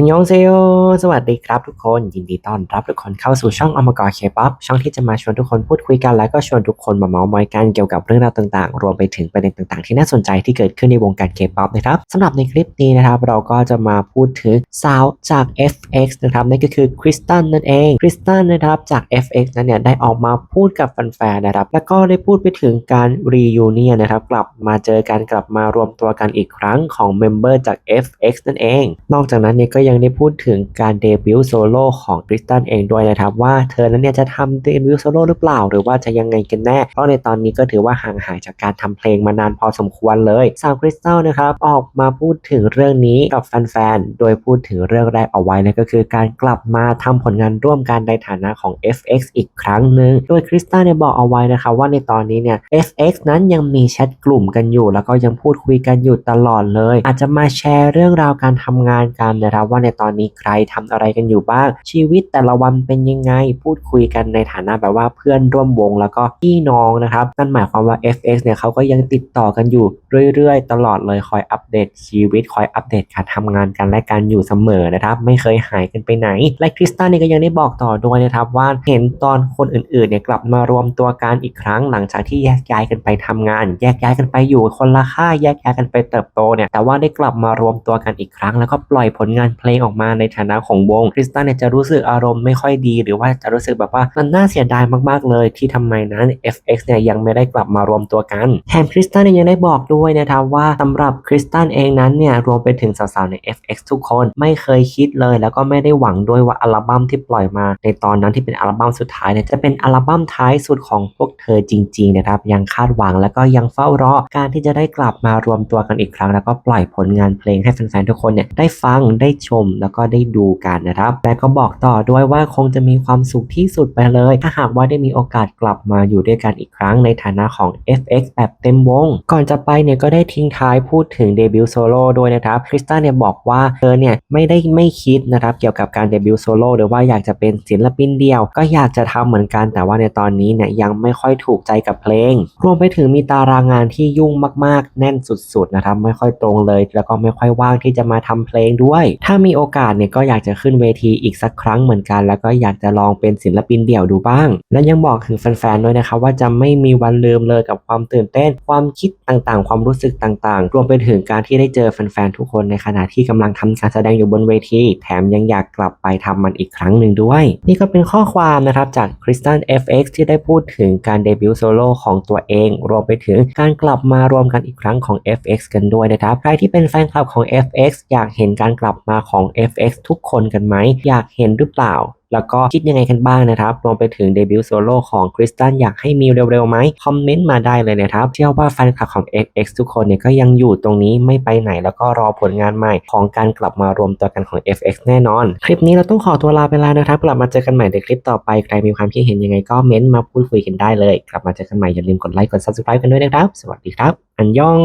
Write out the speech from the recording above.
ฮันยองเซโยสวัสดีครับทุกคน ยินดีต้อนรับทุกคนเข้าสู่ช่องอมกรเคป๊อปช่องที่จะมาชวนทุกคนพูดคุยกัน แล้วก็ชวนทุกคนมาเมาส์มอยกันเกี่ยวกับเรื่องราวต่างๆ รวมไปถึงประเด็นต่างๆ ที่น่าสนใจที่เกิดขึ้นในวงการเคป๊อปนะครับสำหรับในคลิปนี้นะครับ เราก็จะมาพูดถึงสาวจาก FX นะครับนั่นก็คือคริสตันนั่นเองคริสตันนะครับจาก FX นั้นเนี่ยได้ออกมาพูดกับแฟนๆนะครับแล้วก็ได้พูดไปถึงการรียูเนียนะครับกลับมาเจอกันกลับมารวมตัวกันอีกครั้งของเมมเบอร์จาก FX นั่นเอง นอกจากนั้นเนี่ยก็ยังได้พูดถึงการเดบิวต์โซโล่ของคริสตันเองด้วยนะครับว่าเธอนั้นเนี่ยจะทำเดบิวต์โซโล่หรือเปล่า หรือว่าจะยังไงกันแน่ เพราะในตอนนี้ก็ถือว่าห่างหายจากการทำเพลงมานานพอสมควรเลยสาวคริสตัลนะครับออกมาพูดถึงเรื่องนี้กับแฟนๆ โดยพูดถึงเรื่องแรกเอาไว้นะก็คือการกลับมาทำผลงานร่วมกันในฐานะของ FX อีกครั้งหนึ่งโดยคริสตัลเนี่ยบอกเอาไว้นะครับว่าในตอนนี้เนี่ย FX นั้นยังมีแชทกลุ่มกันอยู่ แล้วก็ยังพูดคุยกันอยู่ตลอดเลย อาจจะมาแชร์เรื่องราวการทำงานกันนะครับว่าในตอนนี้ใครทำอะไรกันอยู่บ้าง ชีวิตแต่ละวันเป็นยังไงพูดคุยกันในฐานะแบบว่าเพื่อนร่วมวงแล้วก็พี่น้องนะครับนั่นหมายความว่า FX เนี่ยเขาก็ยังติดต่อกันอยู่เรื่อยๆ ตลอดเลยคอยอัปเดตชีวิตคอยอัปเดตการทำงานกันและกันอยู่เสมอนะครับ ไม่เคยหายกันไปไหน และคริสตันนี่ก็ยังได้บอกต่อด้วยนะครับว่าเห็นตอนคนอื่นๆเนี่ยกลับมารวมตัวกันอีกครั้ง หลังจากที่แยกย้ายกันไปทำงาน แยกย้ายกันไปอยู่คนละค่ายแยกย้ายกันไปเติบโตเนี่ยแต่ว่าได้กลับมารวมตัวกันอีกครั้ง แล้วก็ปล่อยผลงานเพลงออกมาในฐานะของวงคริสตันเนี่ยจะรู้สึกอารมณ์ไม่ค่อยดี หรือว่าจะรู้สึกแบบว่ามันน่าเสียดายมากๆเลย ที่ทำไมนั้น FX เนี่ยยังไม่ได้กลับมารวมตัวกันแถมคริสตันเนี่ยยังได้บอกด้วยนะครับว่าสำหรับคริสตันเองนั้นเนี่ยรวมไปถึงสาวๆใน FX ทุกคนไม่เคยคิดเลย แล้วก็ไม่ได้หวังด้วยว่าอัลบั้มที่ปล่อยมา ในตอนนั้นที่เป็นอัลบั้มสุดท้ายเนี่ยจะเป็นอัลบั้มท้ายสุดของพวกเธอจริงๆนะครับยังคาดหวังแล้วก็ยังเฝ้ารอการที่จะได้กลับมารวมตัวกันอีกครั้ง แล้วก็ปล่อยผลงานเพลงให้แฟนๆทุกคนเนี่ยได้ฟังได้ชม แล้วก็ได้ดูกันนะครับและก็บอกต่อด้วยว่าคงจะมีความสุขที่สุดไปเลย ถ้าหากว่าได้มีโอกาสกลับมาอยู่ด้วยกันอีกครั้งในฐานะของ FX แบบเต็มวง ก่อนจะไปเนี่ยก็ได้ทิ้งท้ายพูดถึงเดบิวต์โซโล่ด้วยนะครับคริสตันเนี่ยบอกว่าเธอเนี่ยไม่ได้ไม่คิดนะครับเกี่ยวกับการเดบิวต์โซโล่หรือว่าอยากจะเป็นศิลปินเดียว ก็อยากจะทำเหมือนกัน แต่ว่าในตอนนี้เนี่ยยังไม่ค่อยถูกใจกับเพลง รวมไปถึงมีตารางงานที่ยุ่งมาก ๆ แน่นสุดๆนะครับไม่ค่อยตรงเลย แล้วก็ไม่ค่อยว่างที่จะมาทำเพลงด้วย ถ้ามีโอกาสเนี่ยก็อยากจะขึ้นเวทีอีกสักครั้งเหมือนกัน แล้วก็อยากจะลองเป็นศิลปินเดี่ยวดูบ้าง และยังบอกถึงแฟนๆด้วยนะครับว่าจะไม่มีวันลืมเลยกับความตื่นเต้น ความคิดต่างๆ ความรู้สึกต่างๆ รวมไปถึงการที่ได้เจอแฟนๆทุกคนในขณะที่กำลังทำการแสดงอยู่บนเวที แถมยังอยากกลับไปทำมันอีกครั้งหนึ่งด้วย นี่ก็เป็นข้อความนะครับจาก Crystal FX ที่ได้พูดถึงการเดบิวต์โซโล่ของตัวเอง รวมไปถึงการกลับมารวมกันอีกครั้งของ FX กันด้วยนะครับใครที่เป็นแฟนคลับของ FX อยากเห็นการกลับมาของ FX ทุกคนกันไหม อยากเห็นหรือเปล่า แล้วก็คิดยังไงกันบ้างนะครับ รวมไปถึงเดบิวต์โซโล่ของคริสตันอยากให้มีเร็วๆไหมคอมเมนต์มาได้เลยนะครับ เชื่อว่าแฟนคลับของ FX ทุกคนเนี่ยก็ยังอยู่ตรงนี้ไม่ไปไหน แล้วก็รอผลงานใหม่ของการกลับมารวมตัวกันของ FX แน่นอน คลิปนี้เราต้องขอตัวลาไปแล้วนะครับ กลับมาเจอกันใหม่ในคลิปต่อไป ใครมีความคิดเห็นยังไงก็เม้นต์มาพูดคุยกันได้เลย กลับมาเจอกันใหม่อย่าลืมกดไลค์กด subscribe กันด้วยนะครับ สวัสดีครับ อันยอง